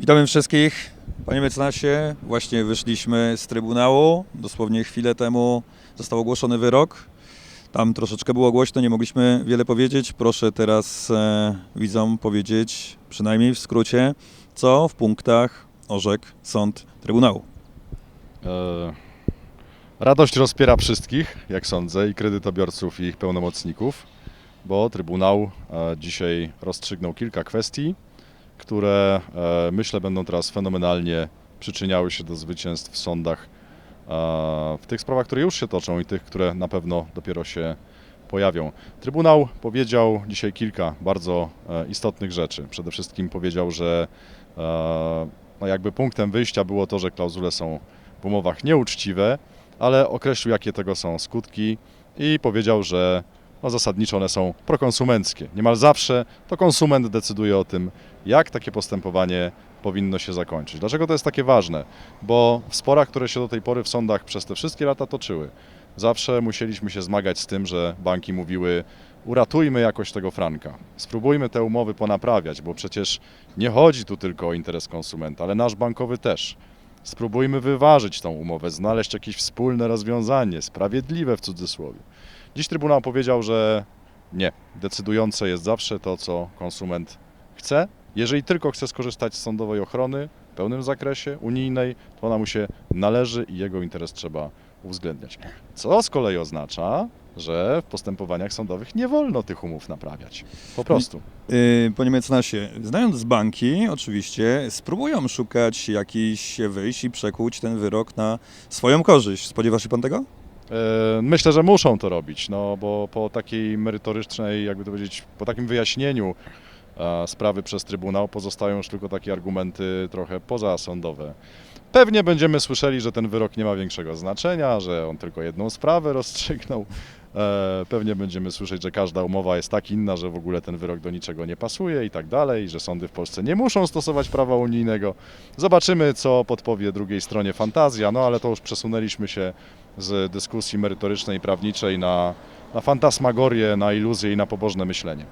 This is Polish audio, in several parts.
Witamy wszystkich. Panie mecenasie, właśnie wyszliśmy z Trybunału. Dosłownie chwilę temu został ogłoszony wyrok. Tam troszeczkę było głośno, nie mogliśmy wiele powiedzieć. Proszę teraz e, widzom powiedzieć, przynajmniej w skrócie, co w punktach orzekł sąd Trybunału. E, Radość rozpiera wszystkich, jak sądzę, i kredytobiorców, i ich pełnomocników, bo Trybunał e, dzisiaj rozstrzygnął kilka kwestii, które e, myślę będą teraz fenomenalnie przyczyniały się do zwycięstw w sądach e, w tych sprawach, które już się toczą i tych, które na pewno dopiero się pojawią. Trybunał powiedział dzisiaj kilka bardzo e, istotnych rzeczy. Przede wszystkim powiedział, że no jakby punktem wyjścia było to, że klauzule są w umowach nieuczciwe, ale określił, jakie tego są skutki i powiedział, że no zasadniczo one są prokonsumenckie. Niemal zawsze to konsument decyduje o tym, jak takie postępowanie powinno się zakończyć. Dlaczego to jest takie ważne? Bo w sporach, które się do tej pory w sądach przez te wszystkie lata toczyły, zawsze musieliśmy się zmagać z tym, że banki mówiły: uratujmy jakoś tego franka, spróbujmy te umowy ponaprawiać, bo przecież nie chodzi tu tylko o interes konsumenta, ale nasz bankowy też. Spróbujmy wyważyć tą umowę, znaleźć jakieś wspólne rozwiązanie, sprawiedliwe w cudzysłowie. Dziś Trybunał powiedział, że nie. Decydujące jest zawsze to, co konsument chce. Jeżeli tylko chce skorzystać z sądowej ochrony w pełnym zakresie, unijnej, to ona mu się należy i jego interes trzeba uwzględniać. Co z kolei oznacza, że w postępowaniach sądowych nie wolno tych umów naprawiać. Po prostu. Yy, Panie mecenasie, znając banki, oczywiście spróbują szukać jakichś wyjść i przekuć ten wyrok na swoją korzyść. Spodziewa się pan tego? E, Myślę, że muszą to robić, no bo po takiej merytorycznej, jakby to powiedzieć, po takim wyjaśnieniu e, sprawy przez Trybunał pozostają już tylko takie argumenty trochę pozasądowe. Pewnie będziemy słyszeli, że ten wyrok nie ma większego znaczenia, że on tylko jedną sprawę rozstrzygnął. E, Pewnie będziemy słyszeć, że każda umowa jest tak inna, że w ogóle ten wyrok do niczego nie pasuje i tak dalej, że sądy w Polsce nie muszą stosować prawa unijnego. Zobaczymy, co podpowie drugiej stronie fantazja, no ale to już przesunęliśmy się z dyskusji merytorycznej, prawniczej na, na fantasmagorię, na iluzję i na pobożne myślenie.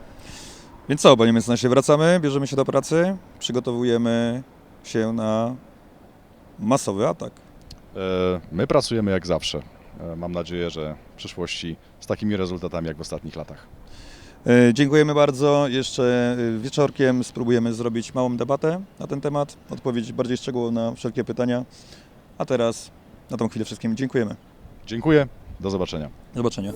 Więc co, panie mecenasie, wracamy, bierzemy się do pracy, przygotowujemy się na masowy atak. E, My pracujemy jak zawsze. E, Mam nadzieję, że w przyszłości z takimi rezultatami jak w ostatnich latach. E, Dziękujemy bardzo. Jeszcze wieczorkiem spróbujemy zrobić małą debatę na ten temat, odpowiedzieć bardziej szczegółowo na wszelkie pytania. A teraz na tą chwilę wszystkim dziękujemy. Dziękuję, do zobaczenia. Do zobaczenia.